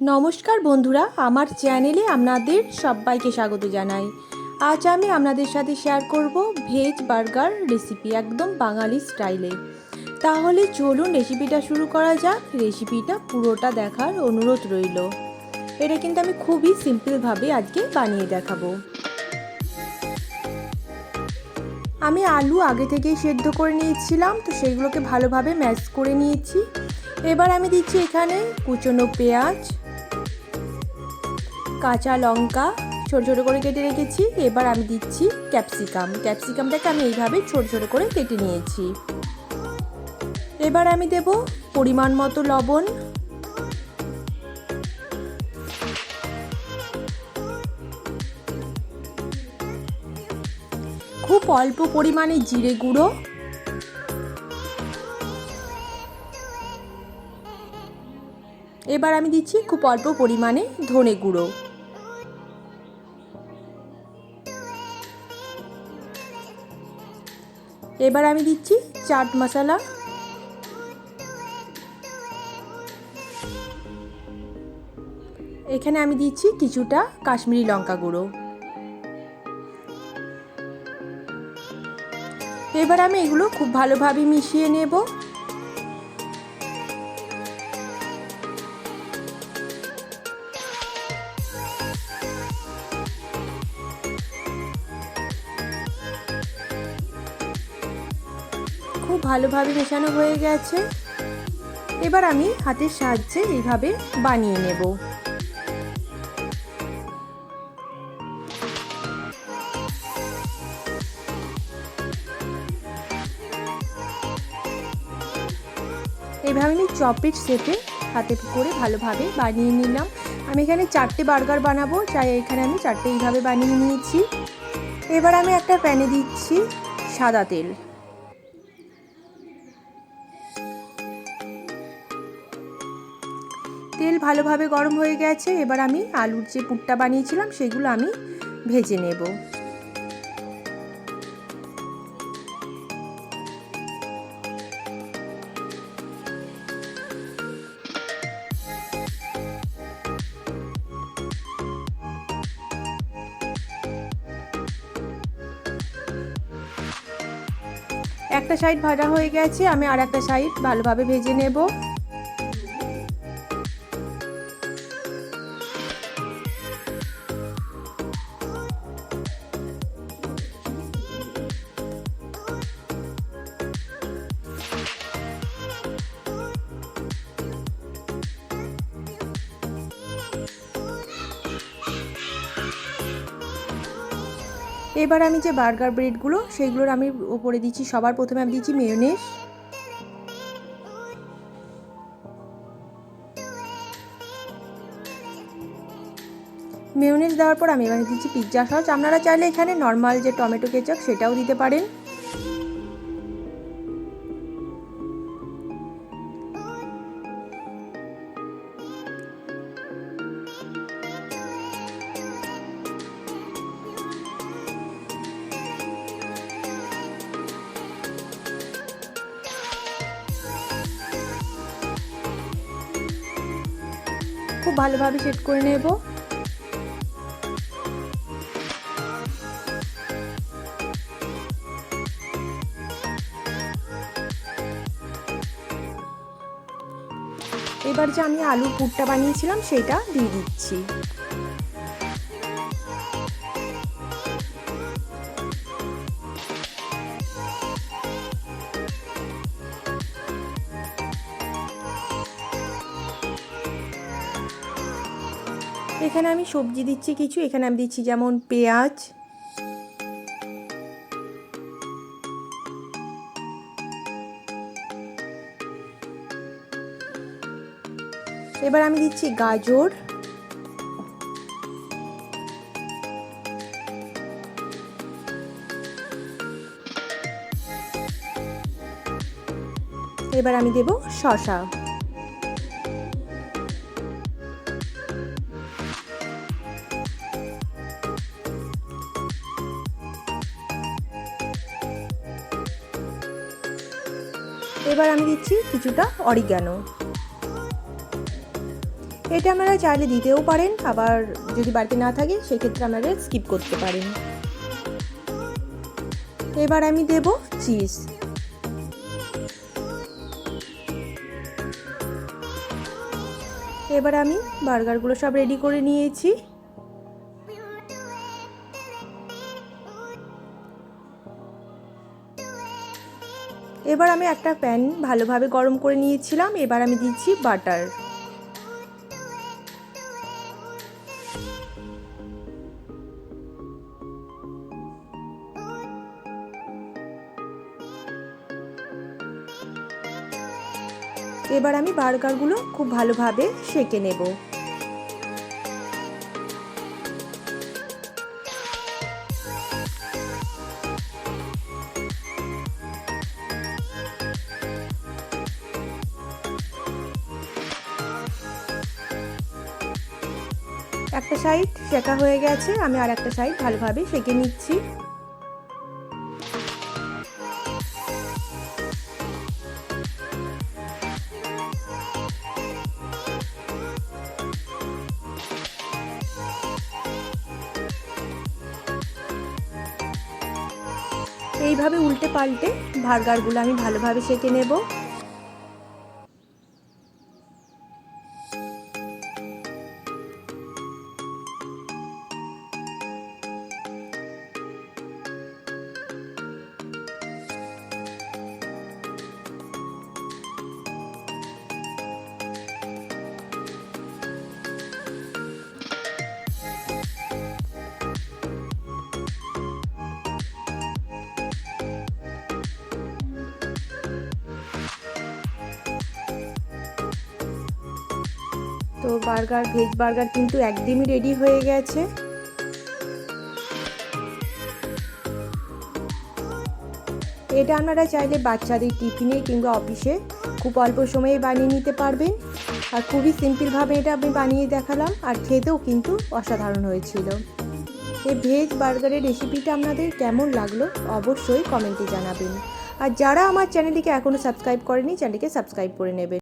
নমস্কার বন্ধুরা, আমার চ্যানেলে আপনাদের সবাইকে স্বাগত জানাই। আজ আমি আপনাদের সাথে শেয়ার করব ভেজ বার্গার রেসিপি একদম বাঙালি স্টাইলে তাহলে চলুন রেসিপিটা শুরু করা যাক। রেসিপিটা পুরোটা দেখার অনুরোধ রইল। এটা কিন্তু আমি খুবই সিম্পলভাবে আজকে বানিয়ে দেখাবো। আমি আলু আগে থেকেই সেদ্ধ করে নিয়েছিলাম, তো সেগুলোকে ভালোভাবে ম্যাশ করে নিয়েছি। এবার আমি দিচ্ছি এখানে কুচনো পেঁয়াজ কাঁচা লঙ্কা, ছোটো ছোটো করে কেটে রেখেছি। এবার আমি দিচ্ছি ক্যাপসিকাম। ক্যাপসিকামটাকে আমি এইভাবে ছোটো ছোটো করে কেটে নিয়েছি। এবার আমি দেব পরিমাণ মতো লবণ। খুব অল্প পরিমাণে জিরে গুঁড়ো। এবার আমি দিচ্ছি খুব অল্প পরিমাণে ধনে গুঁড়ো। এবার আমি দিচ্ছি চাট মশলা। এখানে আমি দিচ্ছি কিছুটা কাশ্মীরি লঙ্কা গুঁড়ো। এবার আমি এগুলো খুব ভালোভাবে মিশিয়ে নেব। খুব ভালোভাবে মেশানো হয়ে গেছে। এবার আমি হাতের সাহায্যে এইভাবে বানিয়ে নেব। এইভাবে আমি চপের শেপে হাতে করে ভালোভাবে বানিয়ে নিলাম। আমি এখানে চারটে বার্গার বানাবো, তাই এখানে আমি চারটে এইভাবে বানিয়ে নিয়েছি। এবার আমি একটা প্যানে দিচ্ছি সাদা তেল। তেল ভালোভাবে গরম হয়ে গেছে, এবার আমি আলুর যে পুরটা বানিয়েছিলাম সেগুলো আমি ভেজে নেব। একটা সাইড ভাজা হয়ে গেছে, আমি আর একটা সাইড ভালোভাবে ভেজে নেব। এবার আমি যে বার্গার ব্রেডগুলো সেইগুলোর আমি ওপরে দিচ্ছি, সবার প্রথমে আমি দিচ্ছি মেয়নেস। মেয়নেস দেওয়ার পর আমি এবারে দিচ্ছি পিৎজা সস। আপনারা চাইলে এখানে নর্মাল যে টমেটো কেচাপ, সেটাও দিতে পারেন। খুব ভালোভাবে সেট করে নেব। এবার যে আমি আলুর পুরটা বানিয়েছিলাম সেটা দিয়ে দিচ্ছি। এখানে আমি সবজি দিচ্ছি কিছু, এখানে আমি দিচ্ছি যেমন পেঁয়াজ। এবার আমি দিচ্ছি গাজর। এবার আমি দেব শশা এবার আমি দিচ্ছি কিছুটা অরিগ্যানো এটা আপনারা চাইলে দিতেও পারেন, আবার যদি বাড়িতে না থাকে, সেক্ষেত্রে আপনারা স্কিপ করতে পারেন। এবার আমি দেব চিজ এবার আমি বার্গারগুলো সব রেডি করে নিয়েছি। এবার আমি একটা প্যান ভালোভাবে গরম করে নিয়েছিলাম, এবার আমি দিচ্ছি বাটার। এবার আমি বার্গারগুলো খুব ভালোভাবে সেঁকে নেব। একটা সাইড শেখা হয়ে গেছে, আমি আর একটা সাইড ভালোভাবে সেঁকে নিচ্ছি। এইভাবে উল্টে পাল্টে বার্গারগুলো আমি ভালোভাবে সেঁকে নেব। তো বার্গার, ভেজ বার্গার কিন্তু একদমই রেডি হয়ে গেছে। এটা আপনারা চাইলে বাচ্চাদের টিফিনে কিংবা অফিসে খুব অল্প সময়ে বানিয়ে নিতে পারবেন। আর খুবই সিম্পলভাবে এটা আমি বানিয়ে দেখালাম, আর খেতেও কিন্তু অসাধারণ হয়েছিল। এই ভেজ বার্গারের রেসিপিটা আপনাদের কেমন লাগল অবশ্যই কমেন্টে জানাবেন। আর যারা আমার চ্যানেলটিকে এখনও সাবস্ক্রাইব করেনি, চ্যানেলটিকে সাবস্ক্রাইব করে নেবেন।